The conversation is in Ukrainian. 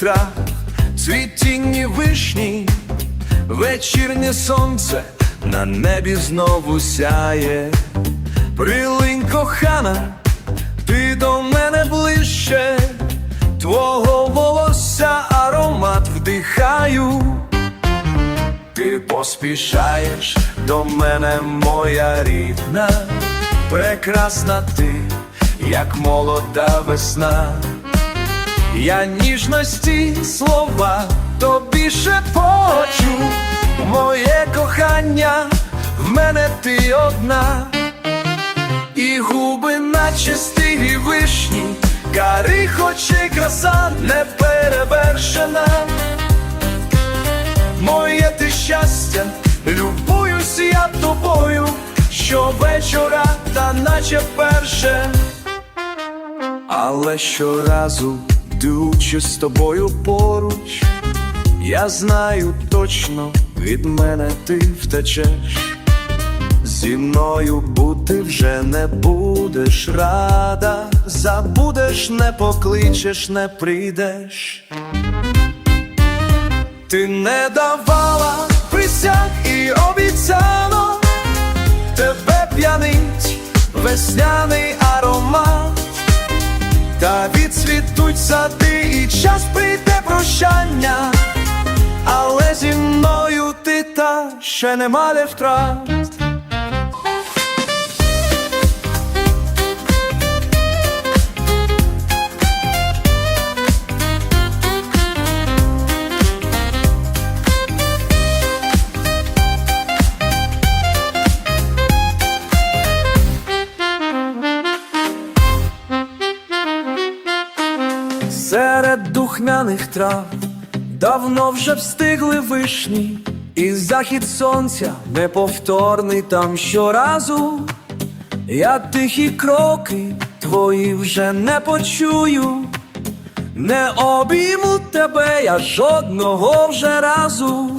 трав, цвітінні вишні, вечірнє сонце на небі знову сяє. Прилинь кохана, ти до мене ближче, твого волосся аромат вдихаю. Ти поспішаєш до мене, моя рідна, прекрасна ти, як молода весна. Я ніжності слова тобі шепочу, моє кохання, в мене ти одна, і губи, наче стиглі вишні, кари, хоч і краса не перевершена. Моє ти щастя, любуюсь я тобою, щовечора, та наче вперше. Але щоразу, йдучи з тобою поруч, я знаю точно, від мене ти втечеш. Зі мною бути вже не будеш рада, забудеш, не покличеш, не прийдеш. Ти не давала присяг і обіцяно, тебе п'янить весняний аромат, та відцвітуть сади, і час прийде прощання, але зі мною ти та ще нема де втрат. Серед духмяних трав давно вже встигли вишні, і захід сонця неповторний там щоразу. Я тихі кроки твої вже не почую, не обійму тебе я жодного вже разу.